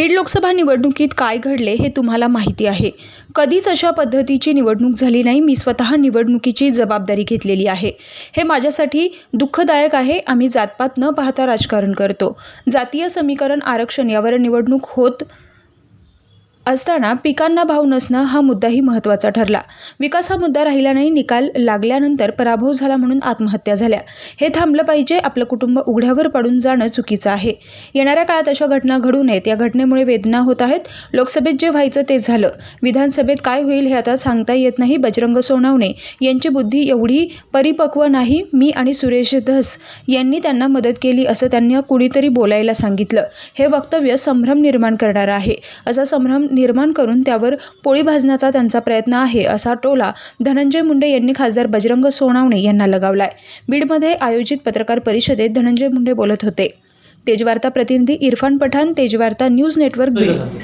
बीड लोकसभा निवडणुकीत काय घडले हे तुम्हाला माहिती आहे. कधीच अशा पद्धतीची निवडणूक झाली नाही. मी स्वतः निवडणुकीची जबाबदारी घेतलेली आहे. हे माझ्यासाठी दुःखदायक आहे. आम्ही जातपात न पाहता राजकारण करतो. जातीय समीकरण आरक्षण यावर निवडणूक होत असताना पिकांना भाव नसणं हा मुद्दाही महत्त्वाचा ठरला. विकास हा मुद्दा राहिला नाही निकाल लागल्यानंतर पराभव झाला म्हणून आत्महत्या झाल्या. हे थांबलं पाहिजे आपलं कुटुंब उघड्यावर पडून जाणं चुकीचं आहे. येणाऱ्या काळात अशा घटना घडू नयेत. या घटनेमुळे वेदना होत आहेत. लोकसभेत जे व्हायचं ते झालं. विधानसभेत काय होईल हे आता सांगता येत नाही बजरंग सोनावणे. यांची बुद्धी एवढी परिपक्व नाही मी आणि सुरेश धस यांनी त्यांना मदत केली असं त्यांनी कुणीतरी बोलायला सांगितलं. हे वक्तव्य संभ्रम निर्माण करणारं आहे. असा संभ्रम निर्माण करून त्यावर पोळी भाजण्याचा त्यांचा प्रयत्न आहे असा टोला धनंजय मुंडे यांनी खासदार बजरंग सोनावणे यांना लगावलाय. बीडमध्ये आयोजित पत्रकार परिषदेत धनंजय मुंडे बोलत होते. तेजवार्ता प्रतिनिधी इरफान पठाण तेजवार्ता न्यूज नेटवर्क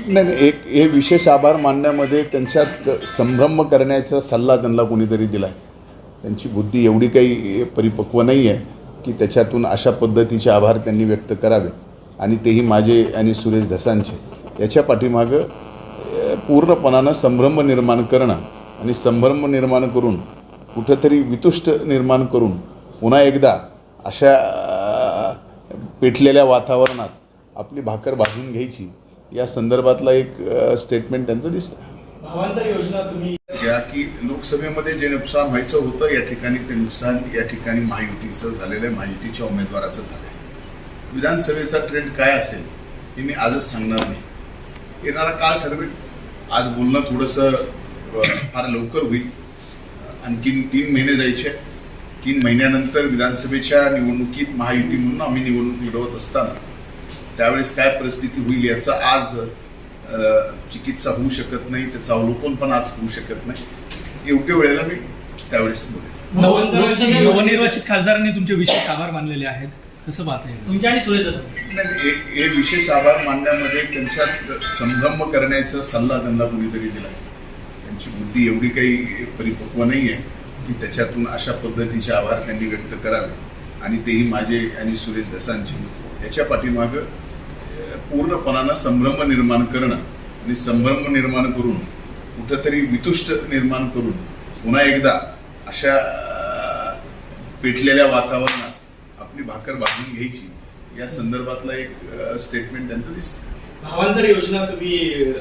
नाही एक हे विशेष आभार मानण्यामध्ये त्यांच्यात संभ्रम करण्याचा सल्ला त्यांना कोणीतरी दिला आहे त्यांची बुद्धी एवढी काही परिपक्व नाही आहे की त्याच्यातून अशा पद्धतीचे आभार त्यांनी व्यक्त करावे. आणि तेही माझे आणि सुरेश धसांचे. याच्या पाठीमागं पूर्णपणानं संभ्रम निर्माण करणं आणि संभ्रम निर्माण करून कुठंतरी वितुष्ट निर्माण करून पुन्हा एकदा अशा पेटलेल्या वातावरणात आपली भाकर भाजून घ्यायची या संदर्भातला एक स्टेटमेंट त्यांचं दिसतं भावांतर योजना तुम्ही या की लोकसभेमध्ये जे नुकसान व्हायचं होतं या ठिकाणी ते नुकसान या ठिकाणी महायुतीचं झालेलं आहे महायुतीच्या उमेदवाराचं झालं आहे विधानसभेचा ट्रेंड काय असेल हे मी आजच सांगणार नाही. येणारा काळ ठरवेल. आज बोलणं थोडंसं फार लवकर होईल. आणखीन तीन महिने जायचे. तीन महिन्यानंतर विधानसभेच्या निवडणुकीत महायुती म्हणून आम्ही निवडणूक लढवत असताना त्यावेळेस काय परिस्थिती होईल याचा आज चिकित्सा होऊ शकत नाही त्याचं अवलोकन पण आज होऊ शकत नाही. योग्य वेळेला मी त्यावेळेस बोलेन. नवनिर्वाचित खासदारांनी तुमचे विशेष आभार मानलेले आहेत. कसं पाहता तुमच्या आणि सुरेश दसांज. नाही एक हे विशेष आभार मानण्यामध्ये त्यांच्यात संभ्रम करण्याचा सल्ला त्यांना कोणीतरी दिला. त्यांची बुद्धी एवढी काही परिपक्व नाही आहे की त्याच्यातून अशा पद्धतीचे आभार त्यांनी व्यक्त करावे. आणि तेही माझे आणि सुरेश दसांचे. याच्या पाठीमागं पूर्णपणानं संभ्रम निर्माण करणं आणि संभ्रम निर्माण करून कुठंतरी वितुष्ट निर्माण करून पुन्हा एकदा अशा पेटलेल्या वातावरणात आपली भाकर भाजून घ्यायची. या संदर्भातला एक स्टेटमेंट त्यांचं दिसतं भावांतर योजना तुम्ही